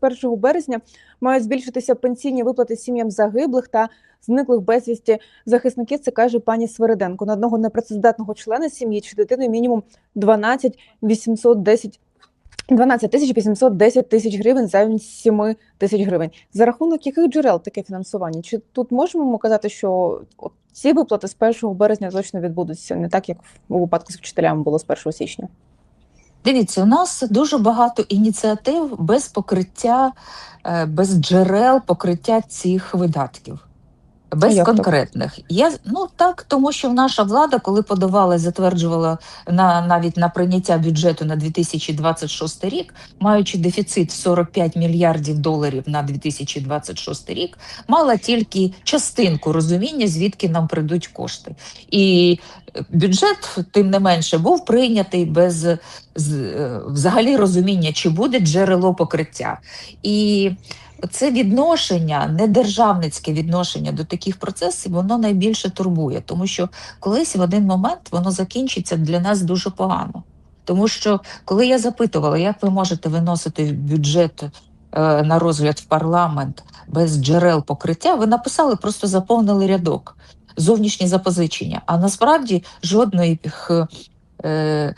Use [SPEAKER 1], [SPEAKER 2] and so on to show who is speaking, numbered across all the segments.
[SPEAKER 1] з 1 березня мають збільшитися пенсійні виплати сім'ям загиблих та зниклих безвісті захисників. Це каже пані Свериденко. На одного непрацездатного члена сім'ї чи дитини мінімум 12 810 12 тисяч 810 тисяч гривень замість 7 тисяч гривень. За рахунок яких джерел таке фінансування? Чи тут можемо казати, що ці виплати з 1 березня точно відбудуться не так, як у випадку з вчителями було з 1 січня?
[SPEAKER 2] Дивіться, у нас дуже багато ініціатив без покриття, е, без джерел покриття цих видатків. Без
[SPEAKER 1] так?
[SPEAKER 2] конкретних. Я, ну так, тому що наша влада, коли подавала затверджувала на, навіть на прийняття бюджету на 2026 рік, маючи дефіцит в 45 мільярдів доларів на 2026 рік, мала тільки частинку розуміння, звідки нам прийдуть кошти. І бюджет, тим не менше, був прийнятий без з, е, взагалі розуміння, чи буде джерело покриття. І це відношення, недержавницьке відношення до таких процесів, воно найбільше турбує, тому що колись в один момент воно закінчиться для нас дуже погано. Тому що коли я запитувала, як ви можете виносити бюджет е, на розгляд в парламент без джерел покриття, ви написали, просто заповнили рядок зовнішні запозичення. А насправді жодної е,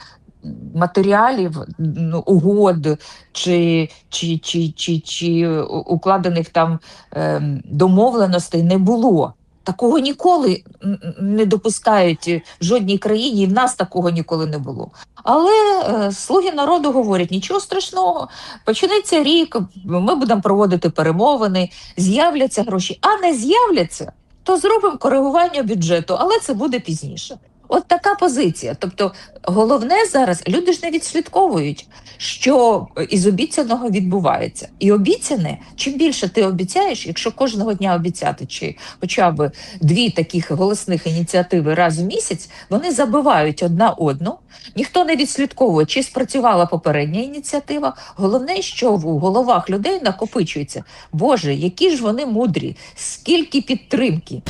[SPEAKER 2] матеріалів, ну, угод чи, чи, чи, чи, чи укладених там е, домовленостей не було. Такого ніколи не допускають в жодній країні, і в нас такого ніколи не було. Але е, слуги народу говорять: нічого страшного, почнеться рік, ми будемо проводити перемовини, з'являться гроші, а не з'являться, то зробимо коригування бюджету, але це буде пізніше. От така позиція. Тобто, головне зараз люди ж не відслідковують, що із обіцяного відбувається. І обіцяне, чим більше ти обіцяєш, якщо кожного дня обіцяти, чи хоча б дві таких голосних ініціативи раз в місяць, вони забивають одна одну. Ніхто не відслідковує, чи спрацювала попередня ініціатива. Головне, що в головах людей накопичується. Боже, які ж вони мудрі, скільки підтримки.